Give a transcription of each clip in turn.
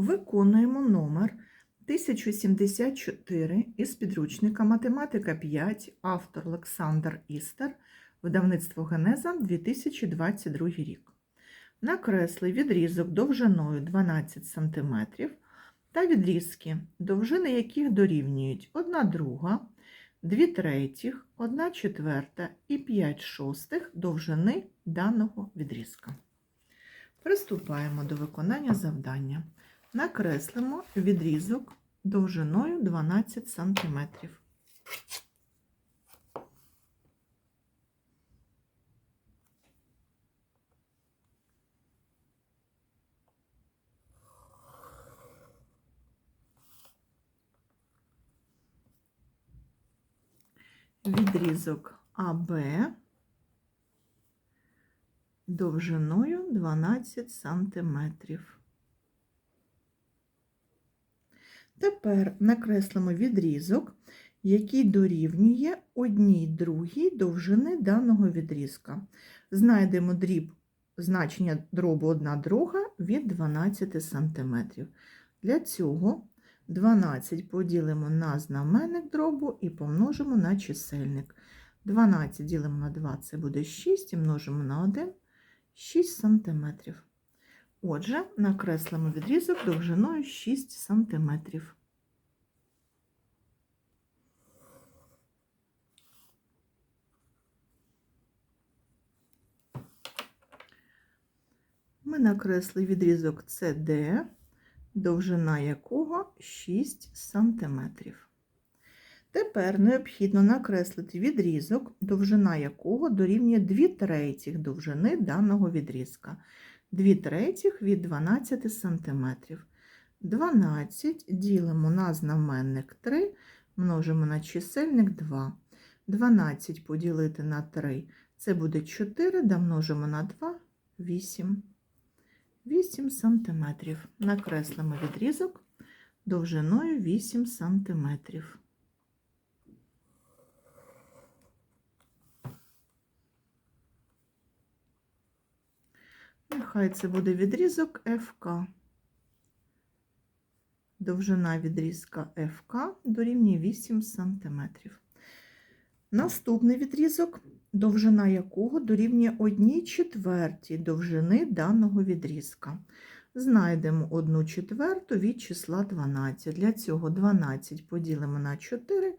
Виконуємо номер 1074 із підручника Математика 5, автор Олександр Істер, видавництво Генеза 2022 рік. Накресли відрізок довжиною 12 см та відрізки, довжини яких дорівнюють 1 друга, 2 третіх, 1 четверта і 5 шостих довжини даного відрізка. Приступаємо до виконання завдання. Накреслимо відрізок довжиною 12 см. Відрізок АБ довжиною 12 сантиметрів. Тепер накреслимо відрізок, який дорівнює одній другій довжини даного відрізка. Знайдемо дріб значення дробу 1 друга від 12 см. Для цього 12 поділимо на знаменник дробу і помножимо на чисельник. 12 ділимо на 2, це буде 6, і множимо на 1 6 см. Отже, накреслимо відрізок довжиною 6 см. Ми накресли відрізок CD, довжина якого 6 см. Тепер необхідно накреслити відрізок, довжина якого дорівнює 2 третіх довжини даного відрізка. 2 третіх від 12 см. 12 ділимо на знаменник 3, множимо на чисельник 2. 12 поділити на 3 це буде 4, да множимо на 2 8. 8 см. Накреслимо відрізок довжиною 8 см. Нехай це буде відрізок ФК. Довжина відрізка ФК дорівнює 8 см. Наступний відрізок, довжина якого дорівнює 1 четвертій довжини даного відрізка. Знайдемо 1 четверту від числа 12. Для цього 12 поділимо на 4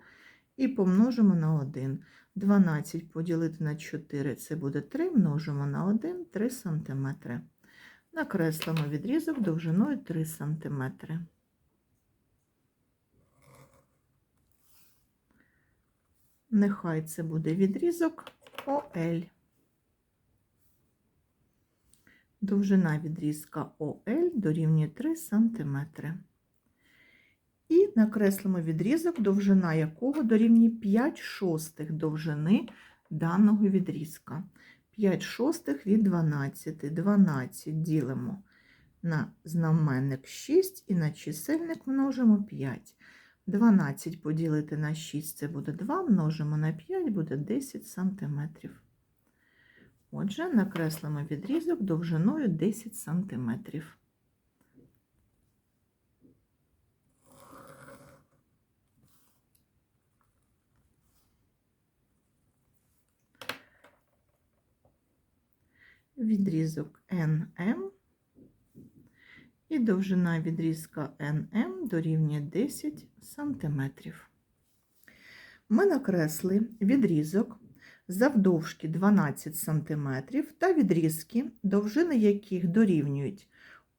і помножимо на 1. 12 поділити на 4 це буде 3, множимо на 1 3 см. Накреслимо відрізок довжиною 3 см. Нехай це буде відрізок ОЛ. Довжина відрізка ОЛ дорівнює 3 см. Накреслимо відрізок, довжина якого дорівнює 5 шостих довжини даного відрізка. 5 шостих від 12. 12 ділимо на знаменник 6 і на чисельник множимо 5. 12 поділити на 6 це буде 2, множимо на 5, буде 10 см. Отже, накреслимо відрізок довжиною 10 см. Відрізок NM і довжина відрізка NM дорівнює 10 см. Ми накресли відрізок завдовжки 12 см та відрізки, довжини яких дорівнюють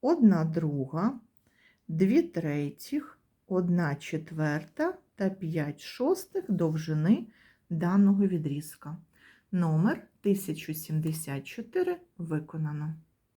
1 друга, 2 третіх, 1 четверта та 5 шостих довжини даного відрізка. Номер 1074 виконано.